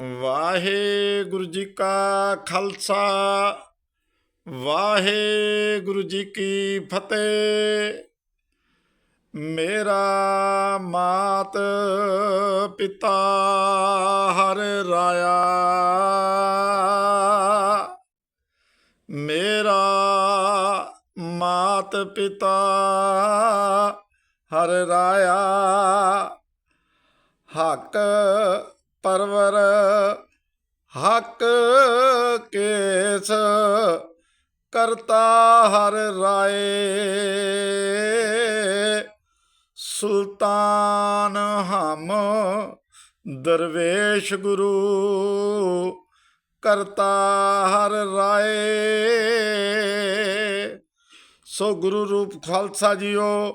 ਵਾਹਿਗੁਰੂ ਜੀ ਕਾ ਖਾਲਸਾ, ਵਾਹਿਗੁਰੂ ਜੀ ਕੀ ਫਤਿਹ। ਮੇਰਾ ਮਾਤ ਪਿਤਾ ਹਰ ਰਾਇਆ। ਮੇਰਾ ਮਾਤ ਪਿਤਾ ਹਰ ਰਾਇਆ। ਹੱਕ ਪਰਵਰ ਹੱਕ ਕੇਸ ਕਰਤਾ ਹਰ ਰਾਏ। ਸੁਲਤਾਨ ਹਮ ਦਰਵੇਸ਼ ਗੁਰੂ ਕਰਤਾ ਹਰ ਰਾਏ। ਸੋ ਗੁਰੂ ਰੂਪ ਖਾਲਸਾ ਜੀਓ,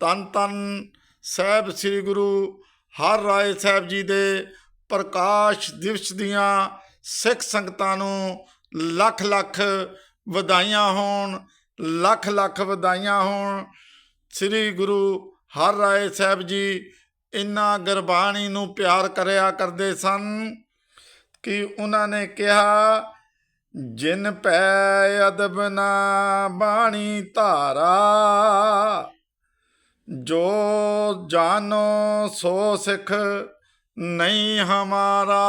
ਤਨ ਤਨ ਸਾਹਿਬ ਸ੍ਰੀ ਗੁਰੂ ਹਰ ਰਾਏ ਸਾਹਿਬ ਜੀ ਦੇ ਪ੍ਰਕਾਸ਼ ਦਿਵਸ ਦੀਆਂ ਸਿੱਖ ਸੰਗਤਾਂ ਨੂੰ ਲੱਖ ਲੱਖ ਵਧਾਈਆਂ ਹੋਣ, ਲੱਖ ਲੱਖ ਵਧਾਈਆਂ ਹੋਣ। ਸ੍ਰੀ ਗੁਰੂ ਹਰ ਰਾਏ ਸਾਹਿਬ ਜੀ ਇਨਾ ਗੁਰਬਾਣੀ ਨੂੰ ਪਿਆਰ ਕਰਿਆ ਕਰਦੇ ਸਨ ਕਿ ਉਹਨਾਂ ਨੇ ਕਿਹਾ, ਜਿਨ ਪੈ ਅਦਬ ਨਾ ਬਾਣੀ ਧਾਰਾ, ਜੋ ਜਾਨੋ ਸੋ ਸਿੱਖ ਨਹੀਂ ਹਮਾਰਾ।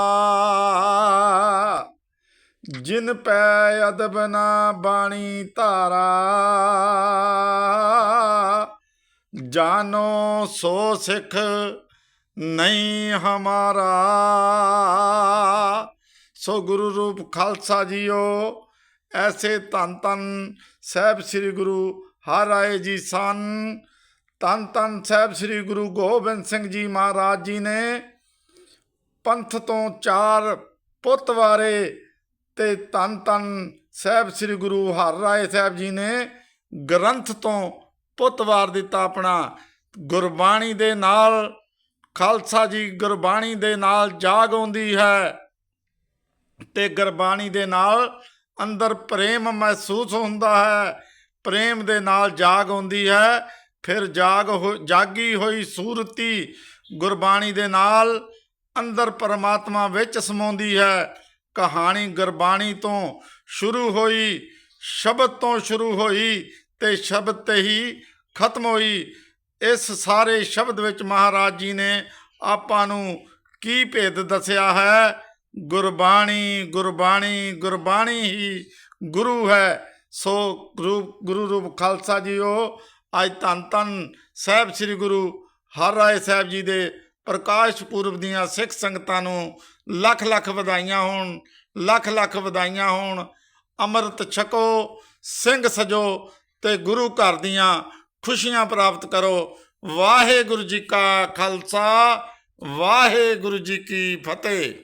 ਜਿਨ ਪੈ ਅਦਬ ਨਾ ਬਾਣੀ ਧਾਰਾ, ਜਾਨੋ ਸੋ ਸਿੱਖ ਨਹੀਂ ਹਮਾਰਾ। ਸੋ ਗੁਰੂ ਰੂਪ ਖਾਲਸਾ ਜੀਓ, ਐਸੇ ਧੰਨ ਧੰਨ ਸਾਹਿਬ ਸ੍ਰੀ ਗੁਰੂ ਹਰ ਰਾਏ ਜੀ ਸਨ। ਧੰਨ ਧੰਨ ਸਾਹਿਬ ਸ੍ਰੀ ਗੁਰੂ ਗੋਬਿੰਦ ਸਿੰਘ ਜੀ ਮਹਾਰਾਜ ਜੀ ਨੇ ਪੰਥ ਤੋਂ ਚਾਰ ਪੁੱਤ ਵਾਰੇ ਤੇ ਧੰਨ ਧੰਨ ਸਾਹਿਬ ਸ੍ਰੀ ਗੁਰੂ ਹਰ ਰਾਏ ਸਾਹਿਬ ਜੀ ਨੇ ਗ੍ਰੰਥ ਤੋਂ ਪੁੱਤ ਵਾਰ ਦਿੱਤਾ ਆਪਣਾ, ਗੁਰਬਾਣੀ ਦੇ ਨਾਲ, ਖਾਲਸਾ ਜੀ ਗੁਰਬਾਣੀ ਦੇ ਨਾਲ ਜਾਗ ਆਉਂਦੀ ਹੈ ਤੇ ਗੁਰਬਾਣੀ ਦੇ ਨਾਲ ਅੰਦਰ ਪ੍ਰੇਮ ਮਹਿਸੂਸ ਹੁੰਦਾ ਹੈ, ਪ੍ਰੇਮ ਦੇ ਨਾਲ ਜਾਗ ਆਉਂਦੀ ਹੈ, ਫਿਰ ਜਾਗ ਹੋ, ਜਾਗੀ ਹੋਈ ਸੂਰਤੀ ਗੁਰਬਾਣੀ ਦੇ ਨਾਲ ਅੰਦਰ ਪਰਮਾਤਮਾ ਵਿੱਚ ਸਮਾਉਂਦੀ ਹੈ। ਕਹਾਣੀ ਗੁਰਬਾਣੀ ਤੋਂ ਸ਼ੁਰੂ ਹੋਈ, ਸ਼ਬਦ ਤੋਂ ਸ਼ੁਰੂ ਹੋਈ ਤੇ ਸ਼ਬਦ ਤੇ ਹੀ ਖਤਮ ਹੋਈ। ਇਸ ਸਾਰੇ ਸ਼ਬਦ ਵਿੱਚ ਮਹਾਰਾਜ ਜੀ ਨੇ ਆਪਾਂ ਨੂੰ ਕੀ ਭੇਦ ਦੱਸਿਆ ਹੈ? ਗੁਰਬਾਣੀ ਗੁਰਬਾਣੀ ਗੁਰਬਾਣੀ ਹੀ ਗੁਰੂ ਹੈ। ਸੋ ਗੁਰੂ ਗੁਰੂ ਰੂਪ ਖਾਲਸਾ ਜੀਓ, ਅੱਜ ਧੰਨ ਧੰਨ ਸਾਹਿਬ ਸ੍ਰੀ ਗੁਰੂ ਹਰ ਰਾਏ ਸਾਹਿਬ ਜੀ ਦੇ ਪ੍ਰਕਾਸ਼ ਪੁਰਬ ਦੀਆਂ ਸਿੱਖ ਸੰਗਤਾਂ ਨੂੰ ਲੱਖ ਲੱਖ ਵਧਾਈਆਂ ਹੋਣ, ਲੱਖ ਲੱਖ ਵਧਾਈਆਂ ਹੋਣ। ਅੰਮ੍ਰਿਤ ਛਕੋ, ਸਿੰਘ ਸਜੋ ਤੇ ਗੁਰੂ ਘਰ ਦੀਆਂ ਖੁਸ਼ੀਆਂ ਪ੍ਰਾਪਤ ਕਰੋ। ਵਾਹਿਗੁਰੂ ਜੀ ਕਾ ਖਾਲਸਾ, ਵਾਹਿਗੁਰੂ ਜੀ ਕੀ ਫਤਿਹ।